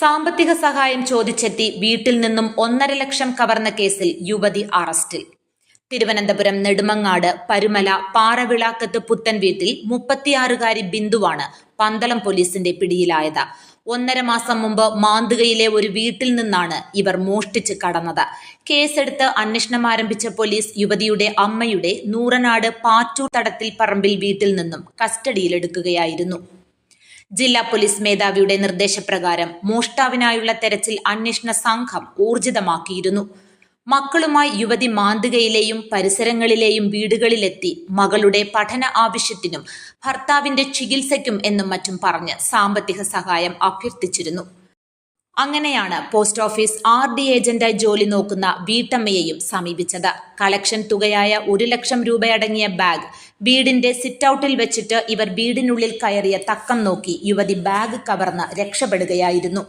സാമ്പത്തിക സഹായം ചോദിച്ചെത്തി വീട്ടിൽ നിന്നും ഒന്നര ലക്ഷം കവർന്ന കേസിൽ യുവതി അറസ്റ്റിൽ തിരുവനന്തപുരം നെടുമങ്ങാട് പരുമല പാറവിളാക്കത്ത് പുത്തൻ വീട്ടിൽ മുപ്പത്തിയാറുകാരി ബിന്ദുവാണ് പന്തളം പോലീസിന്റെ പിടിയിലായത്. ഒന്നര മാസം മുമ്പ് മാന്തുകയിലെ ഒരു വീട്ടിൽ നിന്നാണ് ഇവർ മോഷ്ടിച്ച് കടന്നത്. കേസെടുത്ത് അന്വേഷണം ആരംഭിച്ച പോലീസ് യുവതിയുടെ അമ്മയുടെ നൂറനാട് പാറ്റൂർ തടത്തിൽ പറമ്പിൽ വീട്ടിൽ നിന്നും കസ്റ്റഡിയിലെടുക്കുകയായിരുന്നു. ജില്ലാ പോലീസ് മേധാവിയുടെ നിർദ്ദേശപ്രകാരം മോഷ്ടാവിനായുള്ള തെരച്ചിൽ അന്വേഷണ സംഘം ഊർജിതമാക്കിയിരുന്നു. മക്കളുമായി യുവതി മാന്തുകയിലെയും പരിസരങ്ങളിലെയും വീടുകളിലെത്തി മകളുടെ പഠന ആവശ്യത്തിനും ഭർത്താവിന്റെ ചികിത്സയ്ക്കും എന്നും മറ്റും പറഞ്ഞ് സാമ്പത്തിക സഹായം അഭ്യർത്ഥിച്ചിരുന്നു. അങ്ങനെയാണ് പോസ്റ്റ് ഓഫീസ് ആർ ഡി ഏജന്റായി ജോലി നോക്കുന്ന വീട്ടമ്മയെയും സമീപിച്ചത്. കളക്ഷൻ തുകയായ ഒരു ലക്ഷം രൂപയടങ്ങിയ ബാഗ് വീടിന്റെ സിറ്റൌട്ടിൽ വെച്ചിട്ട് ഇവർ വീടിനുള്ളിൽ കയറിയ തക്കം നോക്കി യുവതി ബാഗ് കവർന്ന് രക്ഷപ്പെടുകയായിരുന്നു.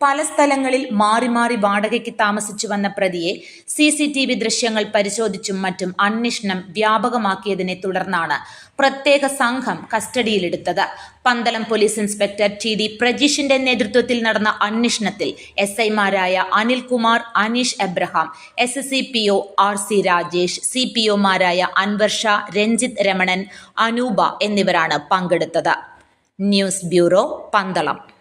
പല സ്ഥലങ്ങളിൽ മാറി മാറി വാടകയ്ക്ക് താമസിച്ചു വന്ന പ്രതിയെ സി സി ടി വി ദൃശ്യങ്ങൾ പരിശോധിച്ചും മറ്റും അന്വേഷണം വ്യാപകമാക്കിയതിനെ തുടർന്നാണ് പ്രത്യേക സംഘം കസ്റ്റഡിയിലെടുത്തത്. Pandalam police inspector T D പ്രജീഷിന്റെ നേതൃത്വത്തിൽ നടന്ന അന്വേഷണത്തിൽ എസ് ഐമാരായ Anilkumar Aneesh Abraham S S C P O R C Rajesh C P ഒമാരായ Anwar Shah Ranjith Ramanan Anupa എന്നിവരാണ് പങ്കെടുത്തത്. News bureau Pandalam.